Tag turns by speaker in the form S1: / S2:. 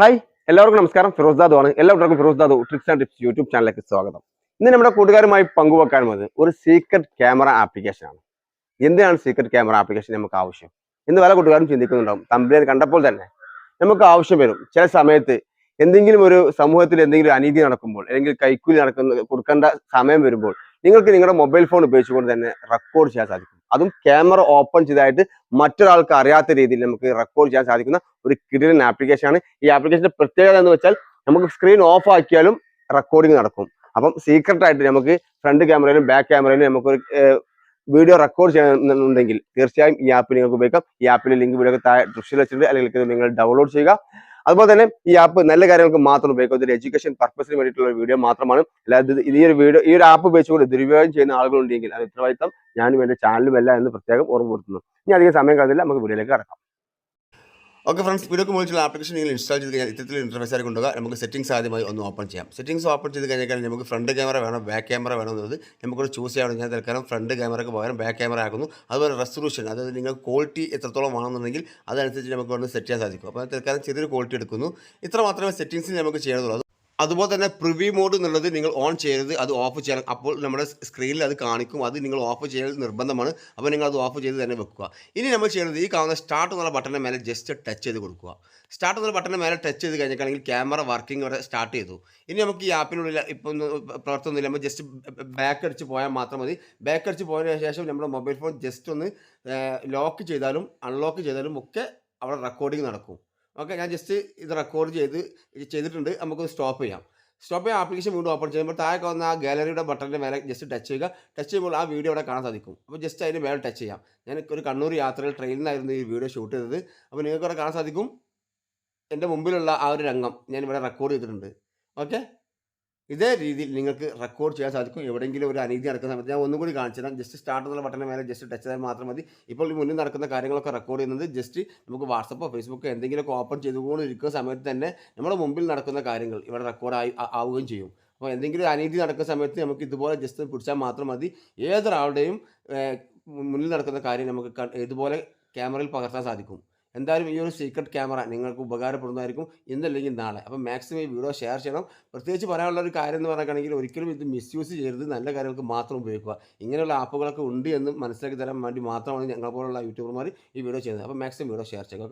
S1: Hi എല്ലാവർക്കും നമസ്കാരം. ഫിറോസ് ദാദു ആണ്. എല്ലാവർക്കും Firoz Dadu tricks and tips YouTube ചാനലിലേക്ക് സ്വാഗതം. ഇന്ന് നമ്മുടെ കൂട്ടുകാരുമായി പങ്കുവെക്കാൻ പോകുന്നത് ഒരു സീക്രട്ട് ക്യാമറ ആപ്ലിക്കേഷൻ ആണ്. എന്തിനാണ് സീക്രട്ട് ക്യാമറ ആപ്ലിക്കേഷൻ നമുക്ക് ആവശ്യം? എന്ന് പല കൂട്ടുകാരും ചിന്തിക്കുന്നുണ്ടാവും. തമ്പിൽ കണ്ടപ്പോൾ തന്നെ നമുക്ക് ആവശ്യം വരും. ചില സമയത്ത് എന്തെങ്കിലും ഒരു സമൂഹത്തിൽ എന്തെങ്കിലും അനീതി നടക്കുമ്പോൾ അല്ലെങ്കിൽ കൈക്കൂലി നടക്കുന്ന കൊടുക്കേണ്ട സമയം വരുമ്പോൾ നിങ്ങൾക്ക് നിങ്ങളുടെ മൊബൈൽ ഫോൺ ഉപയോഗിച്ചുകൊണ്ട് തന്നെ റെക്കോർഡ് ചെയ്യാൻ സാധിക്കും. അതും ക്യാമറ ഓപ്പൺ ചെയ്തായിട്ട് മറ്റൊരാൾക്ക് അറിയാത്ത രീതിയിൽ നമുക്ക് റെക്കോർഡ് ചെയ്യാൻ സാധിക്കുന്ന ഒരു കിടിലൻ ആപ്ലിക്കേഷൻ ആണ്. ഈ ആപ്ലിക്കേഷന്റെ പ്രത്യേകത എന്ന് വെച്ചാൽ നമുക്ക് സ്ക്രീൻ ഓഫ് ആക്കിയാലും റെക്കോർഡിംഗ് നടക്കും. അപ്പം സീക്രട്ട് ആയിട്ട് നമുക്ക് ഫ്രണ്ട് ക്യാമറയിലും ബാക്ക് ക്യാമറയിലും നമുക്കൊരു വീഡിയോ റെക്കോർഡ് ചെയ്യണമെന്നുണ്ടെങ്കിൽ തീർച്ചയായും ഈ ആപ്പ് നിങ്ങൾക്ക് ഉപയോഗിക്കാം. ഈ ആപ്പിന്റെ ലിങ്ക് വീഡിയോ താഴെ ദൃശ്യം വെച്ചിട്ടുണ്ട്. അല്ലെങ്കിൽ നിങ്ങൾ ഡൗൺലോഡ് ചെയ്യുക. അതുപോലെ തന്നെ ഈ ആപ്പ് നല്ല കാര്യങ്ങൾക്ക് മാത്രം ഉപയോഗിക്കുക. ഇതൊരു എഡ്യൂക്കേഷൻ പർപ്പസിന് വേണ്ടിയിട്ടുള്ള വീഡിയോ മാത്രമാണ്. അല്ലാതെ ഈ ഒരു വീഡിയോ ഈ ഒരു ആപ്പ് ഉപയോഗിച്ചുകൊണ്ട് ദുരുപയോഗം ചെയ്യുന്ന ആളുകളുണ്ടെങ്കിൽ അത് ഉത്തരവാദിത്തം ഞാനും എന്റെ ചാനലും അല്ല എന്ന് പ്രത്യേകം ഓർമ്മപ്പെടുത്തുന്നു. ഇനി അധികം സമയം കളഞ്ഞില്ല നമുക്ക് വീഡിയോയിലേക്ക് കടക്കാം. ഓക്കെ ഫ്രണ്ട്സ് വീഡിയോക്ക് മുകളിലുള്ള ആപ്ലിക്കേഷൻ നിങ്ങൾ ഇൻസ്റ്റാൾ ചെയ്ത് കഴിഞ്ഞാൽ ഇത്തരത്തിൽ ഇന്റർഫേസ് ആയി കൊണ്ടുപോകുക നമുക്ക് സെറ്റിംഗ്സ് ആദ്യമായി ഒന്ന് ഓപ്പൺ ചെയ്യാം. സെറ്റിംഗ്സ് ഓപ്പൺ ചെയ്ത് കഴിഞ്ഞാൽ നമുക്ക് ഫ്രണ്ട് ക്യാമറ വേണം ബാക്ക് ക്യാമറ വേണം നമുക്ക് നമുക്കൊരു ചൂസ് ചെയ്യണം ഞാൻ തൽക്കാലം ഫ്രണ്ട് ക്യാമറയ്ക്ക് പകരം ബാക്ക് ക്യാമറ ആക്കുന്നു. അതുപോലെ റെസൊല്യൂഷൻ അതായത് നിങ്ങൾ ക്വാളിറ്റി എത്രത്തോളം വേണമെന്നുണ്ടെങ്കിൽ അതനുസരിച്ച് നമുക്ക് ഒന്ന് സെറ്റ് ചെയ്യാൻ സാധിക്കും. അപ്പോൾ തൽക്കാലം ചെറിയൊരു ക്വാളിറ്റി എടുക്കുന്നു. ഇത്ര മാത്രമേ സെറ്റിംഗ്സിൽ നമുക്ക് ചെയ്യണതുള്ളൂ അതുപോലെ തന്നെ പ്രിവ്യൂ മോഡ് എന്നുള്ളത് നിങ്ങൾ ഓൺ ചെയ്യരുത് അത് ഓഫ് ചെയ്യണം. അപ്പോൾ നമ്മുടെ സ്ക്രീനിൽ അത് കാണിക്കും അത് നിങ്ങൾ ഓഫ് ചെയ്യൽ നിർബന്ധമാണ്. അപ്പോൾ നിങ്ങൾ അത് ഓഫ് ചെയ്ത് തന്നെ വെക്കുക. ഇനി നമ്മൾ ചെയ്യുന്നത് ഈ കാണുന്ന സ്റ്റാർട്ട് എന്നുള്ള ബട്ടന്റെ മേലെ ജസ്റ്റ് ടച്ച് ചെയ്ത് കൊടുക്കുക. സ്റ്റാർട്ട് എന്നുള്ള ബട്ടന്റെ മേലെ ടച്ച് ചെയ്ത് കഴിഞ്ഞിട്ടാണെങ്കിൽ ക്യാമറ വർക്കിംഗ് വരെ സ്റ്റാർട്ട് ചെയ്തു. ഇനി നമുക്ക് ഈ ആപ്പിനുള്ളിൽ ഇപ്പം ഒന്നും പ്രവർത്തനമില്ല നമ്മൾ ജസ്റ്റ് ബാക്ക് അടിച്ച് പോയാൽ മാത്രം മതി. ബാക്ക് അടിച്ച് പോയതിന് ശേഷം നമ്മുടെ മൊബൈൽ ഫോൺ ജസ്റ്റ് ഒന്ന് ലോക്ക് ചെയ്താലും അൺലോക്ക് ചെയ്താലും ഒക്കെ അവിടെ റെക്കോർഡിംഗ് നടക്കും. ഓക്കെ ഞാൻ ജസ്റ്റ് ഇത് റെക്കോർഡ് ചെയ്ത് ചെയ്തിട്ടുണ്ട്. നമുക്കൊന്ന് സ്റ്റോപ്പ് ചെയ്യാം. സ്റ്റോപ്പ് ചെയ്യാൻ ആപ്ലിക്കേഷൻ വീണ്ടും ഓപ്പൺ ചെയ്യുമ്പോൾ താഴെ വന്ന ആ ഗാലറിയുടെ ബട്ടന്റെ മേലെ ജസ്റ്റ് ടച്ച് ചെയ്യുക. ടച്ച് ചെയ്യുമ്പോൾ ആ വീഡിയോ അവിടെ കാണാൻ സാധിക്കും. അപ്പോൾ ജസ്റ്റ് അതിന് മേലെ ടച്ച് ചെയ്യാം. ഞാൻ ഒരു കണ്ണൂർ യാത്രയിൽ ട്രെയിനിൽ നിന്നായിരുന്നു ഈ വീഡിയോ ഷൂട്ട് ചെയ്തത്. അപ്പോൾ നിങ്ങൾക്ക് അവിടെ കാണാൻ സാധിക്കും. എന്റെ മുമ്പിലുള്ള ആ ഒരു രംഗം ഞാൻ ഇവിടെ റെക്കോർഡ് ചെയ്തിട്ടുണ്ട്. ഓക്കെ ഇതേ രീതിയിൽ നിങ്ങൾക്ക് റെക്കോർഡ് ചെയ്യാൻ സാധിക്കും. എവിടെയെങ്കിലും ഒരു അനീതി നടക്കുന്ന സമയത്ത് ഞാൻ ഒന്നും കൂടി കാണിച്ചു തരാം. ജസ്റ്റ് സ്റ്റാർട്ട് എന്നുള്ള ബട്ടൺ മേലെ ജസ്റ്റ് ടച്ച് ചെയ്താൽ മാത്രം മതി. ഇപ്പോൾ ഈ മുന്നിൽ നടക്കുന്ന കാര്യങ്ങളൊക്കെ റെക്കോർഡ് ചെയ്യുന്നത് ജസ്റ്റ് നമുക്ക് വാട്സപ്പോ ഫേസ്ബുക്കോ എന്തെങ്കിലുമൊക്കെ ഓപ്പൺ ചെയ്തുകൊണ്ട് ഇരിക്കുന്ന സമയത്ത് തന്നെ നമ്മുടെ മുമ്പിൽ നടക്കുന്ന കാര്യങ്ങൾ ഇവിടെ റെക്കോർഡ് ആയി ആവുകയും ചെയ്യും. അപ്പോൾ എന്തെങ്കിലും അനീതി നടക്കുന്ന സമയത്ത് നമുക്ക് ഇതുപോലെ ജസ്റ്റ് പിടിച്ചാൽ മാത്രം മതി. ഏതൊരാളുടെയും മുന്നിൽ നടക്കുന്ന കാര്യം നമുക്ക് ഇതുപോലെ ക്യാമറയിൽ പകർത്താൻ സാധിക്കും. എന്തായാലും ഈ ഒരു സീക്രട്ട് ക്യാമറ നിങ്ങൾക്ക് ഉപകാരപ്പെടുന്നതായിരിക്കും ഇന്നല്ലെങ്കിൽ നാളെ. അപ്പോൾ മാക്സിമം ഈ വീഡിയോ ഷെയർ ചെയ്യണം. പ്രത്യേകിച്ച് പറയാനുള്ള ഒരു കാര്യം എന്ന് പറയുകയാണെങ്കിൽ ഒരിക്കലും ഇത് മിസ്യൂസ് ചെയ്യരുത്. നല്ല കാര്യങ്ങൾക്ക് മാത്രം ഉപയോഗിക്കുക. ഇങ്ങനെയുള്ള ആപ്പുകളൊക്കെ ഉണ്ട് എന്ന് മനസ്സിലാക്കി തരാൻ വേണ്ടി മാത്രമാണ് ഞങ്ങളെ പോലുള്ള യൂട്യൂബർമാർ ഈ വീഡിയോ ചെയ്യുന്നത്. അപ്പോൾ മാക്സിമം വീഡിയോ ഷെയർ ചെയ്യുക.